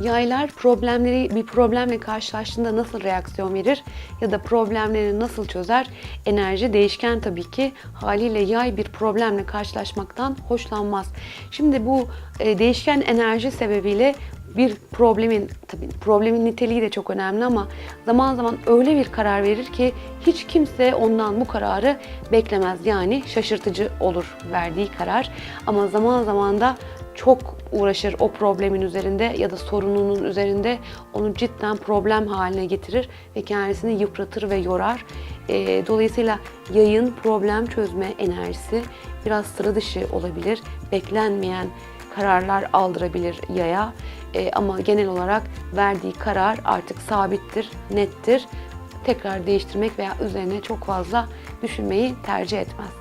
Yaylar problemleri bir problemle karşılaştığında nasıl reaksiyon verir ya da problemlerini nasıl çözer? Enerji değişken tabii ki. Haliyle yay bir problemle karşılaşmaktan hoşlanmaz. Şimdi bu e, değişken enerji sebebiyle bir problemin tabii problemin niteliği de çok önemli ama zaman zaman öyle bir karar verir ki hiç kimse ondan bu kararı beklemez. Yani şaşırtıcı olur verdiği karar. Ama zaman zaman da çok uğraşır o problemin üzerinde ya da sorununun üzerinde onu cidden problem haline getirir ve kendisini yıpratır ve yorar. Ee, dolayısıyla yayın problem çözme enerjisi biraz sıra dışı olabilir. Beklenmeyen kararlar aldırabilir yaya. Ee, ama genel olarak verdiği karar artık sabittir, nettir. Tekrar değiştirmek veya üzerine çok fazla düşünmeyi tercih etmez.